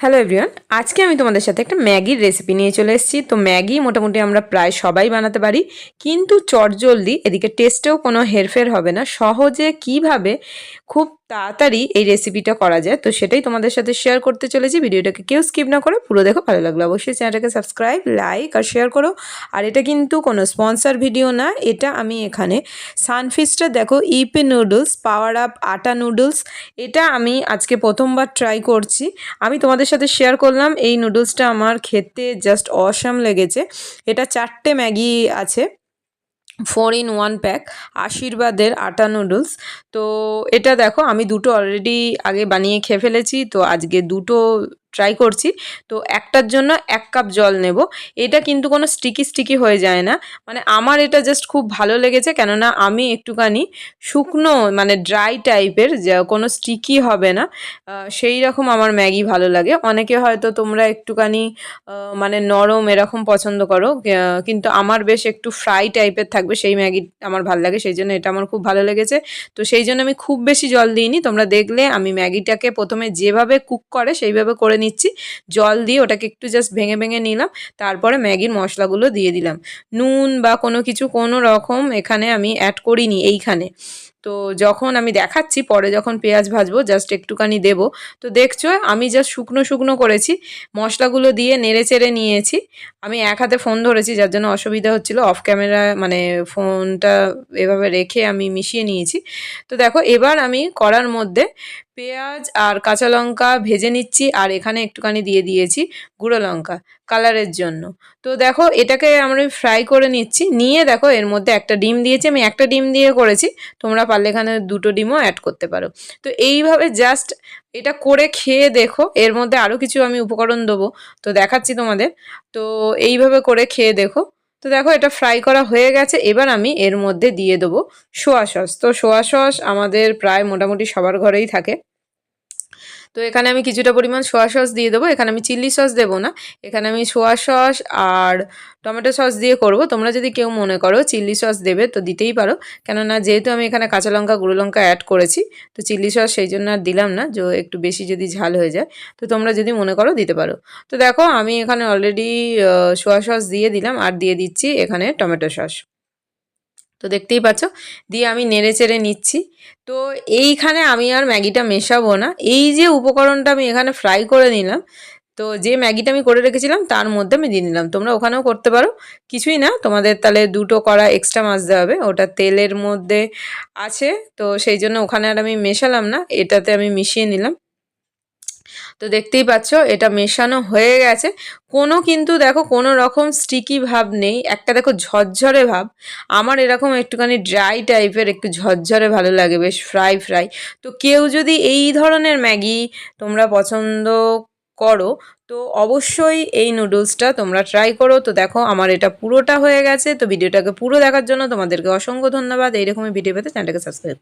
Hello everyone আজকে আমি তোমাদের সাথে একটা ম্যাগির রেসিপি নিয়ে চলে এসেছি। তো ম্যাগি মোটামুটি আমরা প্রায় সবাই বানাতে পারি, কিন্তু চটজলদি এদিকে টেস্টেও কোনো হেরফের হবে না। সহজে কীভাবে খুব তাড়াতাড়ি এই রেসিপিটা করা যায়। তো সেটাই তোমাদের সাথে শেয়ার করতে চলেছি। ভিডিওটাকে কেউ স্কিপ না করে পুরো দেখো, ভালো লাগল। অবশ্যই চ্যানেলটাকে সাবস্ক্রাইব লাইক আর শেয়ার করো। আর এটা কিন্তু কোনো স্পন্সার ভিডিও না, এটা আমি এখানে সানফিস্টটা দেখো, Yippee noodles power up atta noodles এটা আমি আজকে প্রথমবার ট্রাই করছি। আমি তোমাদের সাথে শেয়ার করলাম, এই নুডলসটা আমার খেতে জাস্ট অসাম লেগেছে। এটা চারটে ম্যাগি আছে। ফোর ইন ওয়ান প্যাক, আশীর্বাদের আটা নুডলস। তো এটা দেখো, আমি দুটো অলরেডি আগে বানিয়ে খেয়ে ফেলেছি, তো আজকে দুটো ট্রাই করছি। তো একটার জন্য এক কাপ জল নেব। এটা কিন্তু কোনো স্টিকি স্টিকি হয়ে যায় না। মানে আমার এটা জাস্ট খুব ভালো লেগেছে। কেননা আমি একটুখানি শুকনো মানে ড্রাই টাইপের যা কোনো স্টিকি হবে না সেই রকম আমার ম্যাগি ভালো লাগে। অনেকে হয়তো তোমরা একটুখানি মানে নরম এরকম পছন্দ করো। কিন্তু আমার বেশ একটু ফ্রাই টাইপের থাকবে। সেই ম্যাগি আমার ভালো লাগে। সেই জন্য এটা আমার খুব ভালো লেগেছে। তো সেই জন্য আমি খুব বেশি জল দিইনি। তোমরা দেখলে আমি ম্যাগিটাকে প্রথমে যেভাবে কুক করে, সেইভাবে করে নিচ্ছি। জল দিয়ে ওটাকে একটু জাস্ট ভেঙে ভেঙে নিলাম। তারপরে ম্যাগির মশলাগুলো দিয়ে দিলাম। নুন বা কোনো কিছু, কোনো রকম এখানে আমি অ্যাড করিনি এইখানে। তো যখন আমি দেখাচ্ছি, পরে যখন পেঁয়াজ ভাজবো জাস্ট একটুখানি দেবো। তো দেখছ, আমি জাস্ট শুকনো শুকনো করেছি। মশলাগুলো দিয়ে নেড়ে চেড়ে নিয়েছি। আমি এক হাতে ফোন ধরেছি, যার জন্য অসুবিধা হচ্ছিল। অফ ক্যামেরা মানে ফোনটা এভাবে রেখে আমি মিশিয়ে নিয়েছি। তো দেখো, এবার আমি করার মধ্যে পেঁয়াজ আর কাঁচা লঙ্কা ভেজে নিচ্ছি আর এখানে একটুখানি দিয়ে দিয়েছি গুঁড়ো লঙ্কা কালারের জন্য। তো দেখো এটাকে আমরা ফ্রাই করে নিচ্ছি। নিয়ে দেখো এর মধ্যে একটা ডিম দিয়েছি। আমি একটা ডিম দিয়ে করেছি। তোমরা পারলে এখানে দুটো ডিমও অ্যাড করতে পারো। তো এইভাবে জাস্ট এটা করে খেয়ে দেখো। এর মধ্যে আরও কিছু আমি উপকরণ দেবো। তো দেখাচ্ছি তোমাদের। তো এইভাবে করে খেয়ে দেখো। তো দেখো এটা ফ্রাই করা হয়ে গেছে। এবার আমি এর মধ্যে দিয়ে দেবো সোয়া সস। তো সোয়া সস আমাদের প্রায় মোটামুটি সবার ঘরেই থাকে। তো এখানে আমি কিছুটা পরিমাণ সোয়া সস দিয়ে দেবো। এখানে আমি চিলি সস দেবো না। এখানে আমি সোয়া সস আর টমেটো সস দিয়ে করব। তোমরা যদি কেউ মনে করো চিলি সস দেবে তো দিতেই পারো। কেননা যেহেতু আমি এখানে কাঁচা লঙ্কা, গুঁড়ো লঙ্কা অ্যাড করেছি, তো চিলি সস সেই জন্য আর দিলাম না। যে একটু বেশি যদি ঝাল হয়ে যায়, তো তোমরা যদি মনে করো দিতে পারো। তো দেখো আমি এখানে অলরেডি সোয়া সস দিয়ে দিলাম। আর দিয়ে দিচ্ছি এখানে টমেটো সস। তো দেখতেই পাচ্ছ, দিয়ে আমি নেড়ে চেড়ে নিচ্ছি। তো এইখানে আমি আর ম্যাগিটা মেশাবো না। এই যে উপকরণটা আমি এখানে ফ্রাই করে নিলাম, তো যে ম্যাগিটা আমি করে রেখেছিলাম তার মধ্যে আমি দিয়ে নিলাম। তোমরা ওখানেও করতে পারো। কিছুই না, তোমাদের তাহলে দুটো কড়া এক্সট্রা মাজতে হবে। ওটা তেলের মধ্যে আছে, তো সেই জন্য ওখানে আর আমি মেশালাম না। এটাতে আমি মিশিয়ে নিলাম। তো দেখতেই পাচ্ছ, এটা মেশানো হয়ে গেছে। কোনো কিন্তু দেখো, কোনো রকম স্টিকি ভাব নেই। একটা দেখো ঝরঝরে ভাব। আমার এরকম একটুখানি ড্রাই টাইপের একটু ঝরঝরে ভালো লাগে, বেশ ফ্রাই ফ্রাই তো কেউ যদি এই ধরনের ম্যাগি তোমরা পছন্দ করো, তো অবশ্যই এই নুডলসটা তোমরা ট্রাই করো। তো দেখো, আমার এটা পুরোটা হয়ে গেছে। তো ভিডিওটাকে পুরো দেখার জন্য তোমাদেরকে অসংখ্য ধন্যবাদ। এইরকমই ভিডিও পেতে চ্যানেলটাকে সাবস্ক্রাইব